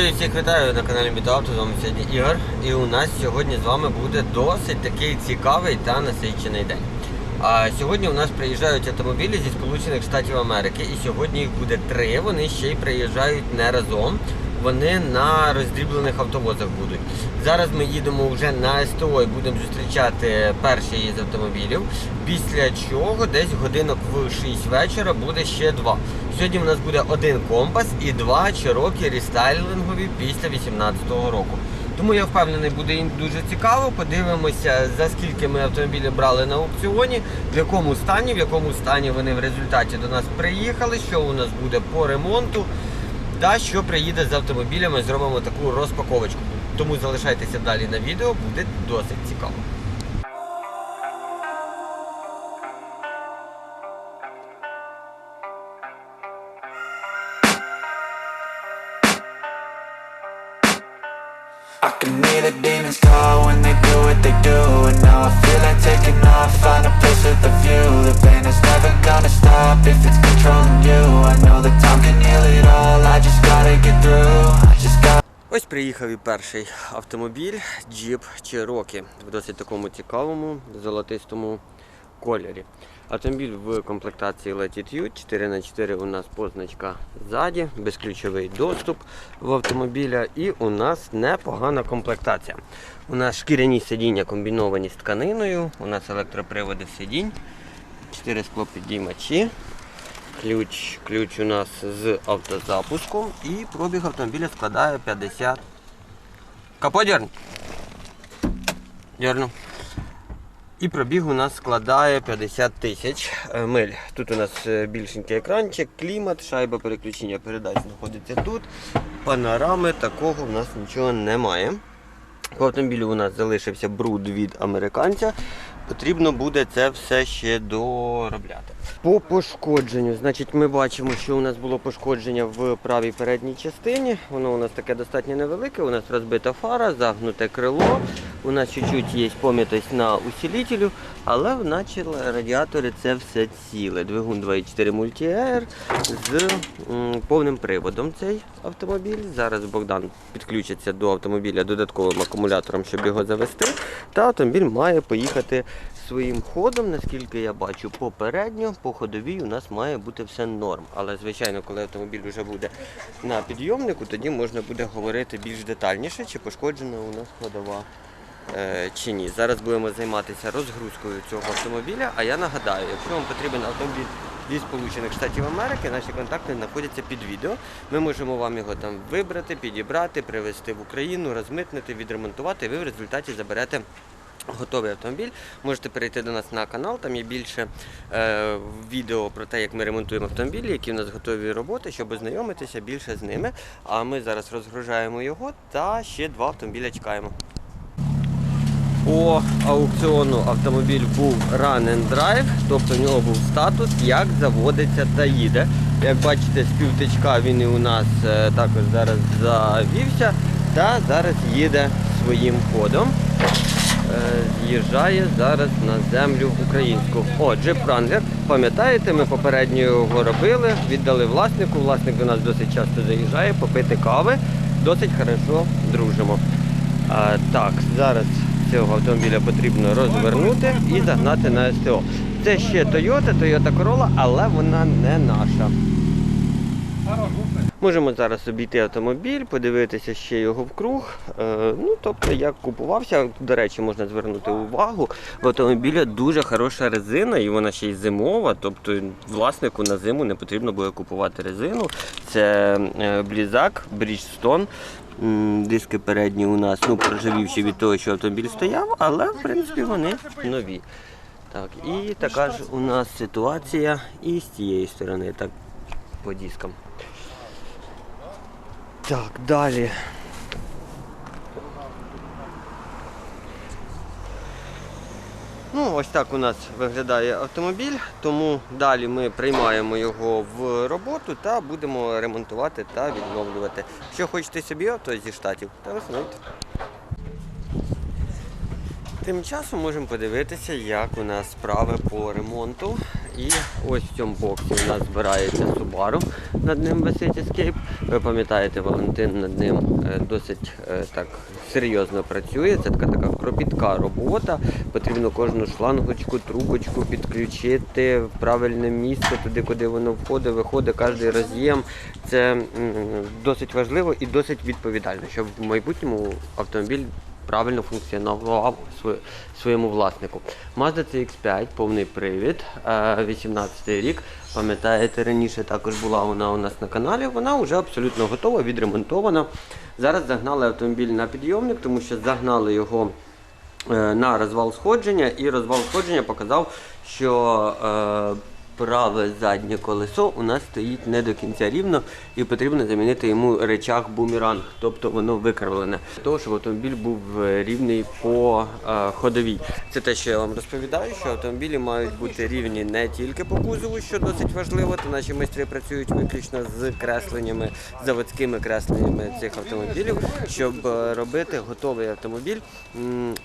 Друзі, всіх вітаю на каналі Мітоавто, з вами сьогодні Ігор. І у нас сьогодні з вами буде досить такий цікавий та насичений день. А сьогодні у нас приїжджають автомобілі зі Сполучених Штатів Америки, і сьогодні їх буде три. Вони ще й приїжджають не разом. Вони на роздріблених автовозах будуть. Зараз ми їдемо вже на СТО і будемо зустрічати перший із автомобілів. Після чого десь годинок в 6 вечора буде ще два. Сьогодні у нас буде один компас і два чирокі рестайлінгові після 2018 року. Тому я впевнений, буде їм дуже цікаво. Подивимося, за скільки ми автомобілі брали на аукціоні, в якому стані, в якому стані вони в результаті до нас приїхали, що у нас буде по ремонту. Та що приїде з автомобілями, зробимо таку розпаковочку. Тому залишайтеся далі на відео, буде досить цікаво. Ось приїхав і перший автомобіль Jeep Cherokee в досить такому цікавому золотистому кольорі. Автомобіль в комплектації Latitude 4х4 у нас позначка ззаді, безключовий доступ в автомобіля і у нас непогана комплектація. У нас шкіряні сидіння комбіновані з тканиною, у нас електроприводи сидінь, 4 склопідіймачі. Ключ, ключ у нас з автозапуском і пробіг автомобіля складає 50. Капот дерн. Дерну. І пробіг у нас складає 50 тисяч е, миль. Тут у нас е, більшенький екранчик, клімат, шайба переключення передач знаходиться тут. Панорами такого в нас нічого немає. По автомобілю у нас залишився бруд від американця. Потрібно буде це все ще доробляти. По пошкодженню, значить, ми бачимо, що у нас було пошкодження в правій передній частині. Воно у нас таке достатньо невелике. У нас розбита фара, загнуте крило. У нас чуть-чуть є пом'ятість на усилителю, але наче радіатори це все ціле. Двигун 2.4 Multi-Air з повним приводом цей автомобіль. Зараз Богдан підключиться до автомобіля додатковим акумулятором, щоб його завести. Та автомобіль має поїхати своїм ходом, наскільки я бачу, попередньо, по ходовій у нас має бути все норм. Але, звичайно, коли автомобіль вже буде на підйомнику, тоді можна буде говорити більш детальніше, чи пошкоджена у нас ходова чи ні. Зараз будемо займатися розгрузкою цього автомобіля. А я нагадаю, якщо вам потрібен автомобіль зі Сполучених Штатів Америки, наші контакти знаходяться під відео. Ми можемо вам його там вибрати, підібрати, привезти в Україну, розмитнити, відремонтувати. І ви в результаті заберете. Готовий автомобіль. Можете перейти до нас на канал, там є більше е, відео про те, як ми ремонтуємо автомобілі, які в нас готові роботи, щоб ознайомитися більше з ними. А ми зараз розгружаємо його та ще два автомобіля чекаємо. По аукціону автомобіль був Run and Drive, тобто в нього був статус, як заводиться та їде. Як бачите, з півтичка він і у нас е, також зараз завівся та зараз їде своїм ходом. Е, З'їжджає зараз на землю українську. О, джип Wrangler. Пам'ятаєте, ми попередньо його робили, віддали власнику. Власник до нас досить часто заїжджає, попити кави. Досить хорошо дружимо. А, так, зараз цього автомобіля потрібно розвернути і загнати на СТО. Це ще Toyota, Toyota Corolla, але вона не наша. Можемо зараз обійти автомобіль, подивитися ще його вкруг. Е, ну, тобто, як купувався, до речі, можна звернути увагу. В автомобіля дуже хороша резина, і вона ще й зимова. Тобто власнику на зиму не потрібно буде купувати резину. Це е, Blizzak, Bridgestone. Диски передні у нас ну, проживівші від того, що автомобіль стояв, але в принципі вони нові. Так, і така ж у нас ситуація і з цієї сторони, так, по дискам. Так, далі. Ну, ось так у нас виглядає автомобіль, тому далі ми приймаємо його в роботу та будемо ремонтувати та відновлювати. Якщо хочете собі авто зі штатів, телефонуйте. Тим часом можемо подивитися, як у нас справи по ремонту. І ось в цьому боксі у нас збирається Subaru, над ним висить Escape. Ви пам'ятаєте, Валентин над ним е, досить е, так серйозно працює. Це така така кропітка робота. Потрібно кожну шлангочку, трубочку підключити в правильне місце, туди, куди воно входить, виходить кожен роз'єм. Це досить важливо і досить відповідально, щоб в майбутньому автомобіль правильно функціонував своєму власнику. Mazda CX5, повний привід, е, 18 рік. Пам'ятаєте, раніше також була вона у нас на каналі. Вона вже абсолютно готова, відремонтована. Зараз загнали автомобіль на підйомник, тому що загнали його е, на розвал сходження, і розвал сходження показав, що е, праве заднє колесо у нас стоїть не до кінця рівно і потрібно замінити йому речах бумеранг, тобто воно викривлене. Того, щоб автомобіль був е, рівний по е, ходовій. Це те, що я вам розповідаю, що автомобілі мають бути рівні не тільки по кузову, що досить важливо, то наші майстри працюють виключно з кресленнями, заводськими кресленнями цих автомобілів, щоб е, робити готовий автомобіль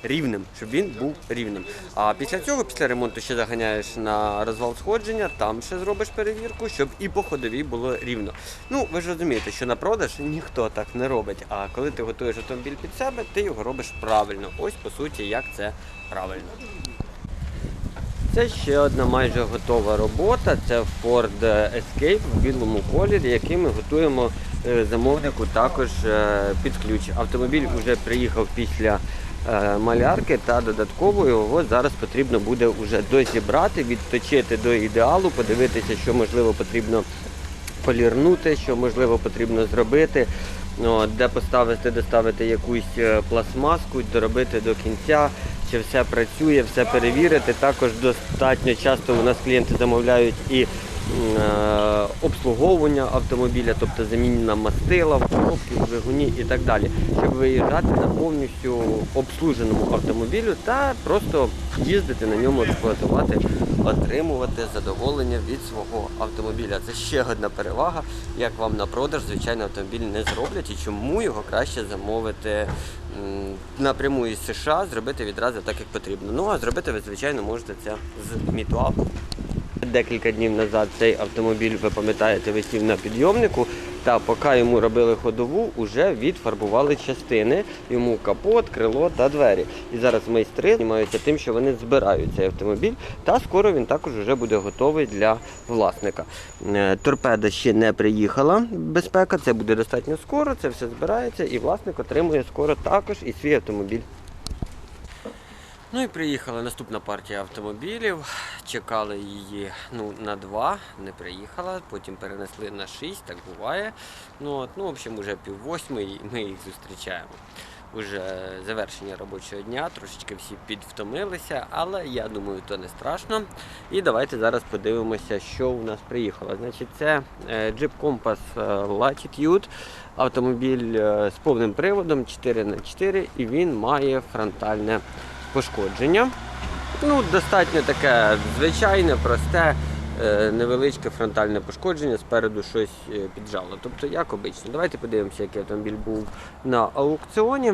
рівним, щоб він був рівним. А після цього, після ремонту, ще заганяєш на розвал сходження, там ще зробиш перевірку, щоб і по ходовій було рівно. Ну, ви ж розумієте, що на продаж ніхто так не робить. А коли ти готуєш автомобіль під себе, ти його робиш правильно. Ось по суті, як це правильно. Це ще одна майже готова робота. Це Ford Escape в білому кольорі, який ми готуємо е, замовнику також е, під ключ. Автомобіль вже приїхав після малярки та додатково його зараз потрібно буде вже дозібрати, відточити до ідеалу, подивитися, що можливо потрібно полірнути, що можливо потрібно зробити. Ну, де поставити, доставити якусь е, пластмаску, доробити до кінця, чи все працює, все перевірити. Також достатньо часто у нас клієнти замовляють і е, обслуговування автомобіля, тобто замінена мастила в двигуні і так далі, щоб виїжджати на повністю обслуженому автомобілю та просто їздити на ньому, експлуатувати, отримувати задоволення від свого автомобіля. Це ще одна перевага, як вам на продаж, звичайно, автомобіль не зроблять і чому його краще замовити напряму із США, зробити відразу так, як потрібно. Ну а зробити ви, звичайно, можете це з Мітуапу. Декілька днів назад цей автомобіль, ви пам'ятаєте, висів на підйомнику. Та поки йому робили ходову, вже відфарбували частини, йому капот, крило та двері. І зараз майстри займаються тим, що вони збирають цей автомобіль, та скоро він також вже буде готовий для власника. Е, Торпеда ще не приїхала, безпека, це буде достатньо скоро, це все збирається, і власник отримує скоро також і свій автомобіль. Ну і приїхала наступна партія автомобілів. Чекали її ну, на два, не приїхала, потім перенесли на шість, так буває. Ну, от, ну в общем, уже пів восьмої ми їх зустрічаємо. Уже завершення робочого дня, трошечки всі підвтомилися, але я думаю, то не страшно. І давайте зараз подивимося, що у нас приїхало. Значить, це е, Jeep Compass е, Latitude, автомобіль е, з повним приводом 4х4 і він має фронтальне пошкодження. Ну, достатньо таке звичайне, просте, е, невеличке фронтальне пошкодження, спереду щось е, піджало. Тобто, як обично. Давайте подивимося, який автомобіль був на аукціоні.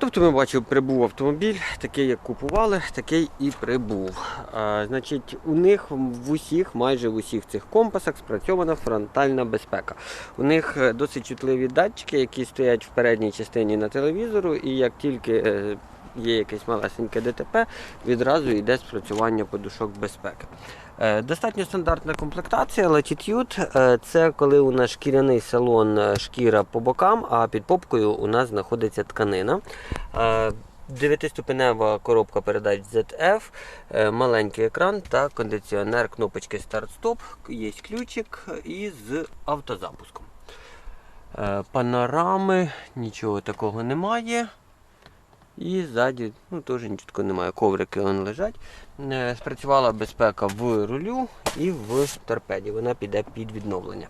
Тобто ми бачимо, прибув автомобіль, такий, як купували, такий і прибув. А, значить, у них в усіх, майже в усіх цих компасах спрацьована фронтальна безпека. У них е, досить чутливі датчики, які стоять в передній частині на телевізору, і як тільки е, є якесь малесеньке ДТП, відразу йде спрацювання подушок безпеки. Е, Достатньо стандартна комплектація Latitude. Е, Це коли у нас шкіряний салон, е, шкіра по бокам, а під попкою у нас знаходиться тканина. Дев'ятиступенева коробка передач ZF, маленький екран та кондиціонер кнопочки старт-стоп, є ключик і з автозапуском. Панорами, нічого такого немає. І ззаді ну, теж нічого немає. Коврики вон лежать. Е, Спрацювала безпека в рулю і в торпеді. Вона піде під відновлення.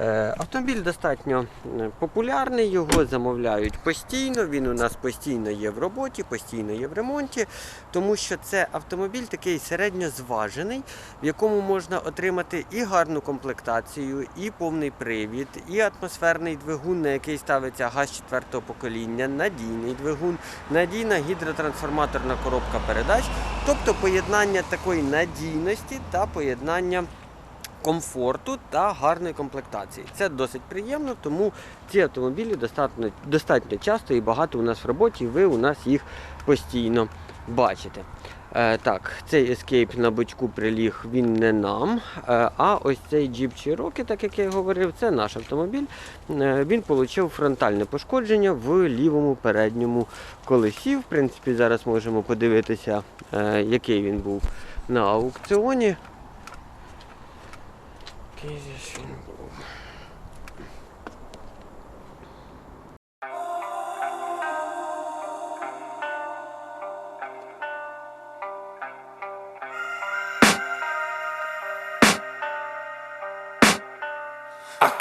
Е, Автомобіль достатньо е, популярний, його замовляють постійно. Він у нас постійно є в роботі, постійно є в ремонті, тому що це автомобіль такий середньозважений, в якому можна отримати і гарну комплектацію, і повний привід, і атмосферний двигун, на який ставиться газ четвертого покоління, надійний двигун, надійна гідротрансформаторна коробка передач, тобто поєднання такої надійності та поєднання комфорту та гарної комплектації. Це досить приємно, тому ці автомобілі достатньо, достатньо часто і багато у нас в роботі, і ви у нас їх постійно бачите. Е, так, цей Escape на бочку приліг, він не нам. Е, а ось цей Jeep Cherokee, так як я й говорив, це наш автомобіль. Е, він отримав фронтальне пошкодження в лівому передньому колесі. В принципі, зараз можемо подивитися, який він був на аукціоні. Який він був?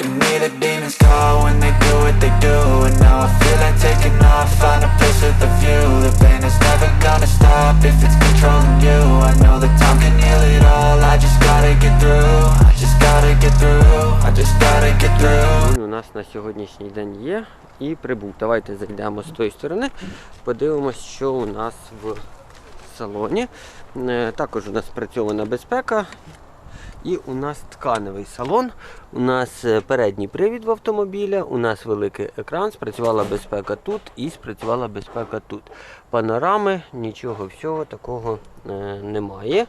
Can hear the demons call when they do what they do And now I feel like taking off, find a place with a view The pain is never gonna stop if it's controlling you I know that time can heal it all, I just gotta get through I just gotta get through, I just gotta get through Він у нас на сьогоднішній день є і прибув. Давайте зайдемо з тої сторони, подивимось, що у нас в салоні. Е, Також у нас спрацьована безпека. І у нас тканевий салон. У нас е, передній привід в автомобіля, у нас великий екран, спрацювала безпека тут і спрацювала безпека тут. Панорами, нічого всього такого е, немає.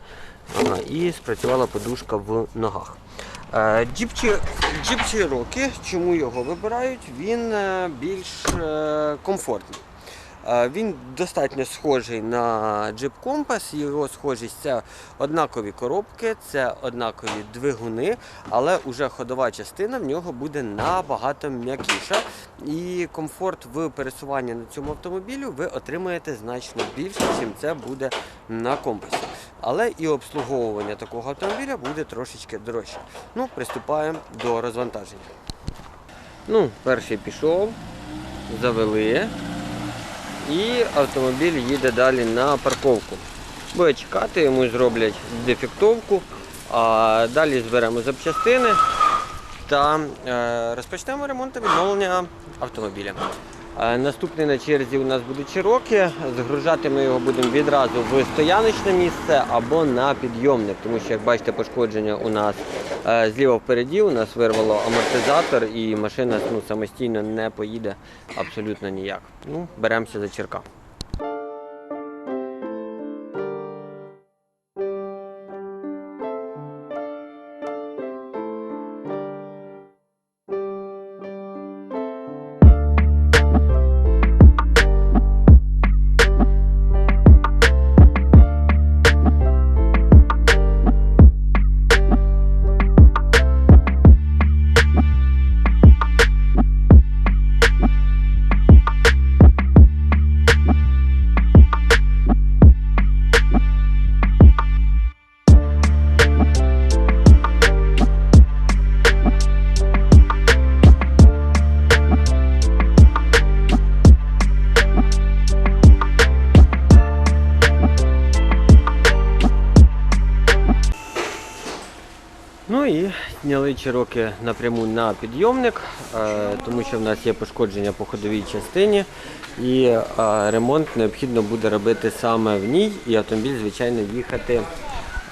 І спрацювала подушка в ногах. Е, Jeep Cherokee, чому його вибирають? Він більш комфортний. Він достатньо схожий на Jeep Compass, його схожість це однакові коробки, це однакові двигуни, але уже ходова частина в нього буде набагато м'якіша. І комфорт в пересуванні на цьому автомобілю ви отримаєте значно більше, ніж це буде на компасі. Але і обслуговування такого автомобіля буде трошечки дорожче. Ну, приступаємо до розвантаження. Ну, перший пішов, завели. І автомобіль їде далі на парковку. Буде чекати, йому зроблять дефектовку, а далі зберемо запчастини та е, розпочнемо ремонт та відновлення автомобіля. Е, наступний на черзі у нас буде Чирокі. Згружати ми його будемо відразу в стояночне місце або на підйомник, тому що, як бачите, пошкодження у нас е, зліва впереді, у нас вирвало амортизатор і машина ну, самостійно не поїде абсолютно ніяк. Ну, беремося за черка. Ну і зняли Чироки напряму на підйомник, е, тому що в нас є пошкодження по ходовій частині, і е, ремонт необхідно буде робити саме в ній, і автомобіль, звичайно, їхати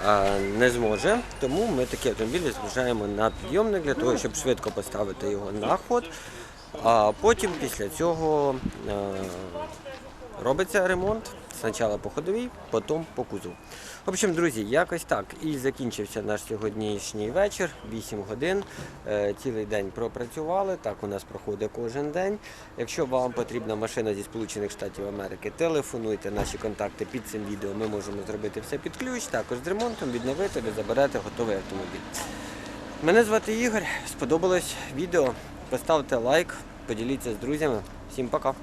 е, не зможе. Тому ми такі автомобілі згружаємо на підйомник для того, щоб швидко поставити його на ход. А потім після цього робиться ремонт. Спочатку по ходовій, потім по кузову. В общем, друзі, якось так. І закінчився наш сьогоднішній вечір, 8 годин. Е, Цілий день пропрацювали. Так у нас проходить кожен день. Якщо вам потрібна машина зі Сполучених Штатів Америки, телефонуйте наші контакти під цим відео. Ми можемо зробити все під ключ. Також з ремонтом відновити, ви заберете готовий автомобіль. Мене звати Ігор. Сподобалось відео. Поставте лайк, поділіться з друзями. Всім пока.